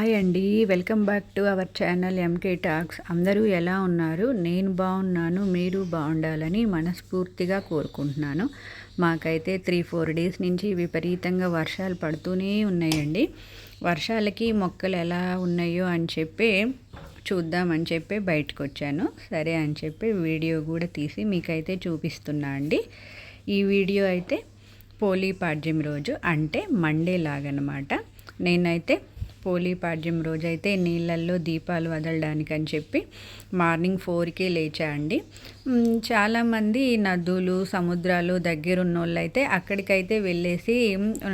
Hi అండి. Welcome back to our channel MK talks అందరూ ఎలా ఉన్నారు? నేను బాగున్నాను మీరు బాగుండాలని మనస్ఫూర్తిగా కోరుకుంటున్నాను. మాకైతే త్రీ ఫోర్ డేస్ నుంచి విపరీతంగా వర్షాలు పడుతూనే ఉన్నాయండి. వర్షాలకి మొక్కలు ఎలా ఉన్నాయో అని చెప్పి చూద్దామని చెప్పి బయటకు వచ్చాను సరే అని చెప్పి వీడియో కూడా తీసి మీకైతే చూపిస్తున్నా అండి. ఈ వీడియో అయితే పోలీపాడ్యం రోజు అంటే మండే లాగనమాట. నేనైతే పోలీపాడ్యం రోజైతే నీళ్ళల్లో దీపాలు వదలడానికి అని చెప్పి మార్నింగ్ ఫోర్కే లేచా అండి చాలామంది నదులు సముద్రాలు దగ్గరున్న వాళ్ళు అయితే అక్కడికైతే వెళ్ళేసి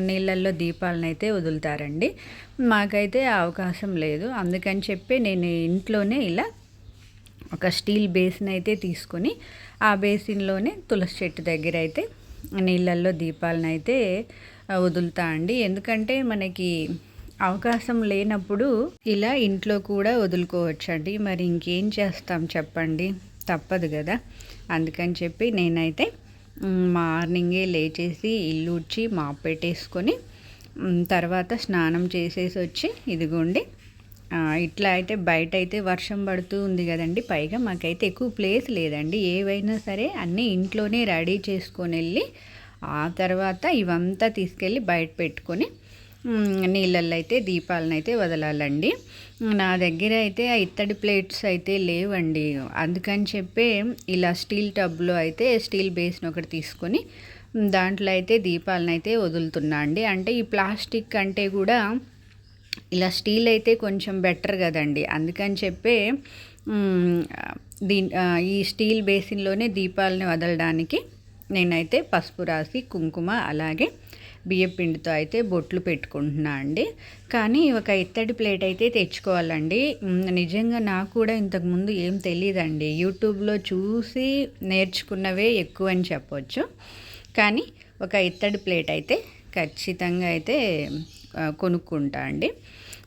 నీళ్ళల్లో దీపాలను అయితే వదులుతారండి. మాకైతే అవకాశం లేదు. అందుకని చెప్పి నేను ఇంట్లోనే ఇలా ఒక స్టీల్ బేసిన్ అయితే తీసుకొని ఆ బేసిన్లోనే తులసి చెట్టు దగ్గర అయితే నీళ్ళల్లో దీపాలను అయితే వదులుతా అండి ఎందుకంటే మనకి అవకాశం లేనప్పుడు ఇలా ఇంట్లో కూడా వదులుకోవచ్చండి. మరి ఇంకేం చేస్తాం చెప్పండి? తప్పదు కదా. అందుకని చెప్పి నేనైతే మార్నింగే లేచేసి ఇల్లు ఉడ్చి మాప్ పెట్టేసుకొని తర్వాత స్నానం చేసేసి వచ్చి ఇదిగోండి. ఇట్లా అయితే బయట అయితే వర్షం పడుతూ ఉంది కదండి. పైగా మాకైతే ఎక్కువ ప్లేస్ లేదండి. ఏవైనా సరే అన్నీ ఇంట్లోనే రెడీ చేసుకొని వెళ్ళి ఆ తర్వాత ఇవంతా తీసుకెళ్ళి బయట పెట్టుకొని నీళ్ళల్లో అయితే దీపాలను అయితే వదలాలండి. నా దగ్గర అయితే ఇత్తడి ప్లేట్స్ అయితే లేవండి. అందుకని చెప్పి ఇలా స్టీల్ టబ్లో అయితే స్టీల్ బేస్ని ఒకటి తీసుకొని దాంట్లో అయితే దీపాలను అయితే వదులుతున్నా అండి. అంటే ఈ ప్లాస్టిక్ అంటే కూడా ఇలా స్టీల్ అయితే కొంచెం బెటర్ కదండి. అందుకని చెప్పి దీ ఈ స్టీల్ బేసిన్లోనే దీపాలని వదలడానికి నేనైతే పసుపు రాసి కుంకుమ అలాగే బియ్యం పిండితో అయితే బొట్లు పెట్టుకుంటున్నా అండి. కానీ ఒక ఇత్తడి ప్లేట్ అయితే తెచ్చుకోవాలండి. నిజంగా నాకు కూడా ఇంతకుముందు ఏం తెలియదండి యూట్యూబ్లో చూసి నేర్చుకున్నవే ఎక్కువ అని చెప్పొచ్చు. కానీ ఒక ఇత్తడి ప్లేట్ అయితే ఖచ్చితంగా అయితే కొనుక్కుంటా అండి.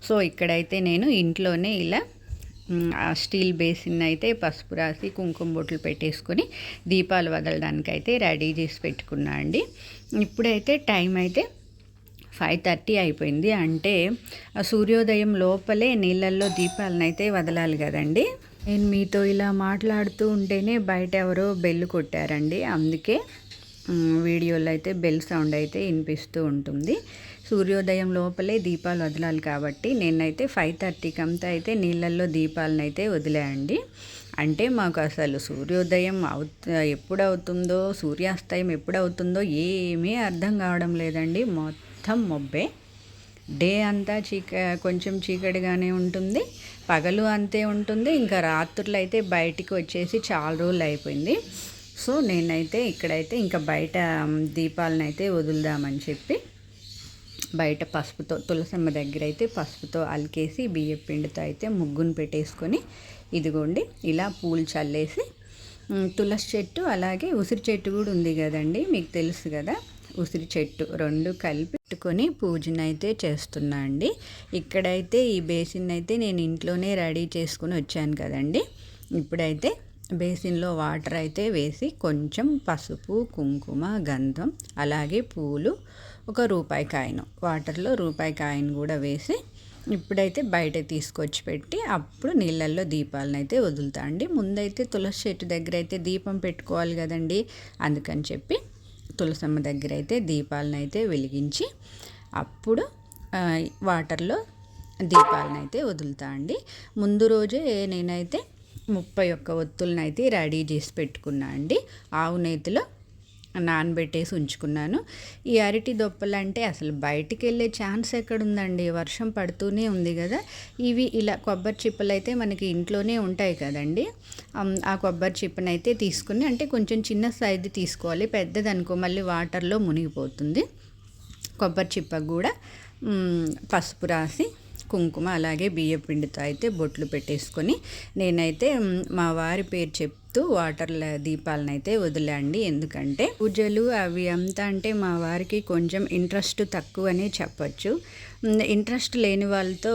సో ఇక్కడైతే నేను ఇంట్లోనే ఇలా స్టీల్ బేసిన్ అయితే పసుపు రాసి కుంకుమ బొట్లు పెట్టేసుకొని దీపాలు వదలడానికి అయితే రెడీ చేసి పెట్టుకున్నా అండి. ఇప్పుడైతే టైం అయితే ఫైవ్ థర్టీ అయిపోయింది. అంటే సూర్యోదయం లోపలే నీళ్ళల్లో దీపాలను అయితే వదలాలి కదండి. నేను మీతో ఇలా మాట్లాడుతూ ఉంటేనే బయట ఎవరో బెల్లు కొట్టారండి. అందుకే వీడియోలో అయితే బెల్ సౌండ్ అయితే వినిపిస్తూ ఉంటుంది. సూర్యోదయం లోపలే దీపాలు వదలాలి కాబట్టి నేనైతే ఫైవ్ థర్టీకి అంతా అయితే నీళ్ళల్లో దీపాలను అయితే వదిలేయండి. అంటే మాకు అసలు సూర్యోదయం అవు ఎప్పుడు అవుతుందో సూర్యాస్తయం ఎప్పుడు అవుతుందో ఏమీ అర్థం కావడం లేదండి. మొత్తం మొబ్బే. డే అంతా చీక కొంచెం చీకటిగానే ఉంటుంది. పగలు అంతే ఉంటుంది. ఇంకా రాత్రులు అయితే బయటికి వచ్చేసి చాలా రోజులు అయిపోయింది సో నేనైతే ఇక్కడైతే ఇంకా బయట దీపాలను అయితే వదులుదామని చెప్పి బయట పసుపుతో తులసమ్మ దగ్గర అయితే పసుపుతో అలికేసి బియ్యం పిండితో అయితే ముగ్గును పెట్టేసుకొని ఇదిగోండి ఇలా పూలు చల్లేసి తులసి చెట్టు అలాగే ఉసిరి చెట్టు కూడా ఉంది కదండి మీకు తెలుసు కదా. ఉసిరి చెట్టు రెండు కలిపి పెట్టుకొని పూజనైతే చేస్తున్నా అండి. ఇక్కడైతే ఈ బేసిన్ అయితే నేను ఇంట్లోనే రెడీ చేసుకుని వచ్చాను కదండి. ఇప్పుడైతే బేసిన్లో వాటర్ అయితే వేసి కొంచెం పసుపు కుంకుమ గంధం అలాగే పూలు ఒక రూపాయి కాయను. వాటర్లో రూపాయి కాయను కూడా వేసి ఇప్పుడైతే బయట తీసుకొచ్చి పెట్టి అప్పుడు నీళ్ళల్లో దీపాలను అయితే వదులుతా అండి. ముందైతే తులసి చెట్టు దగ్గర అయితే దీపం పెట్టుకోవాలి కదండి. అందుకని చెప్పి తులసమ్మ దగ్గర అయితే దీపాలను అయితే వెలిగించి అప్పుడు వాటర్లో దీపాలను అయితే వదులుతా అండి. ముందు రోజే నేనైతే ముప్పై ఒక్క ఒత్తులను అయితే రెడీ చేసి పెట్టుకున్నా అండి. ఆవు నేతిలో నానబెట్టేసి ఉంచుకున్నాను. ఈ అరటి దొప్పలు అంటే అసలు బయటికి వెళ్ళే ఛాన్స్ ఎక్కడుందండి? వర్షం పడుతూనే ఉంది కదా. ఇవి ఇలా కొబ్బరి చిప్పలు అయితే మనకి ఇంట్లోనే ఉంటాయి కదండి. ఆ కొబ్బరి చిప్పను అయితే తీసుకుని అంటే కొంచెం చిన్న సైజు తీసుకోవాలి. పెద్దది అనుకో మళ్ళీ వాటర్లో మునిగిపోతుంది. కొబ్బరి చిప్పకు కూడా పసుపు రాసి కుంకుమ అలాగే బియ్య పిండితో అయితే బొట్లు పెట్టేసుకొని నేనైతే మా వారి పేరు చెప్తూ వాటర్ దీపాలను అయితే వదిలేండి. ఎందుకంటే పూజలు అవి అంతా అంటే మా వారికి కొంచెం ఇంట్రెస్ట్ తక్కువనే చెప్పచ్చు. ఇంట్రెస్ట్ లేని వాళ్ళతో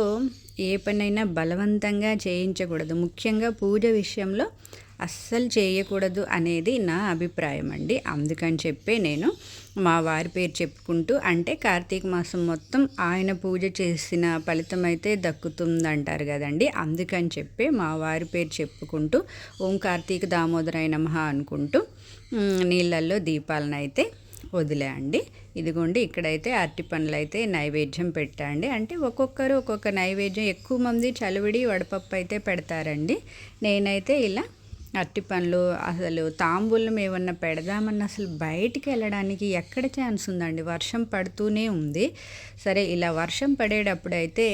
ఏ పనైనా బలవంతంగా చేయించకూడదు. ముఖ్యంగా పూజ విషయంలో అస్సలు చేయకూడదు అనేది నా అభిప్రాయం అండి. అందుకని చెప్పే నేను మా వారి పేరు చెప్పుకుంటూ అంటే కార్తీక మాసం మొత్తం ఆయన పూజ చేసిన ఫలితం అయితే దక్కుతుందంటారు కదండి. అందుకని చెప్పే మా వారి పేరు చెప్పుకుంటూ ఓం కార్తీక దామోదరాయ నమః అనుకుంటూ నీళ్ళల్లో దీపాలను అయితే వదిలేయండి. ఇదిగోండి ఇక్కడైతే అరటి పండ్లు అయితే నైవేద్యం పెట్టండి. అంటే ఒక్కొక్కరు ఒక్కొక్క నైవేద్యం ఎక్కువ మంది చలివిడి వడపప్పు అయితే పెడతారండి. నేనైతే ఇలా అరటి పండ్లు అసలు తాంబూలం ఏమన్నా పెడదామన్న అసలు బయటికి వెళ్ళడానికి ఎక్కడ ఛాన్స్ ఉందండి? వర్షం పడుతూనే ఉంది. సరే ఇలా వర్షం పడేటప్పుడు అయితే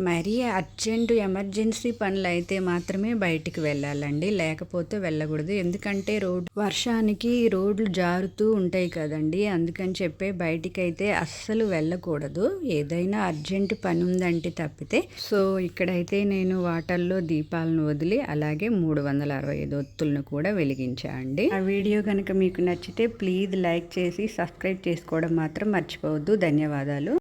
మరీ అర్జెంటు ఎమర్జెన్సీ పనులు అయితే మాత్రమే బయటికి వెళ్ళాలండి. లేకపోతే వెళ్ళకూడదు. ఎందుకంటే రోడ్ వర్షానికి రోడ్లు జారుతూ ఉంటాయి కదండి. అందుకని చెప్పే బయటికైతే అస్సలు వెళ్ళకూడదు. ఏదైనా అర్జెంటు పని ఉందంటే తప్పితే. సో ఇక్కడైతే నేను వాటర్లో దీపాలను వదిలి అలాగే మూడు వందల అరవై ఐదు ఒత్తులను కూడా వెలిగించా అండి. ఆ వీడియో కనుక మీకు నచ్చితే ప్లీజ్ లైక్ చేసి సబ్స్క్రైబ్ చేసుకోవడం మాత్రం మర్చిపోవద్దు. ధన్యవాదాలు.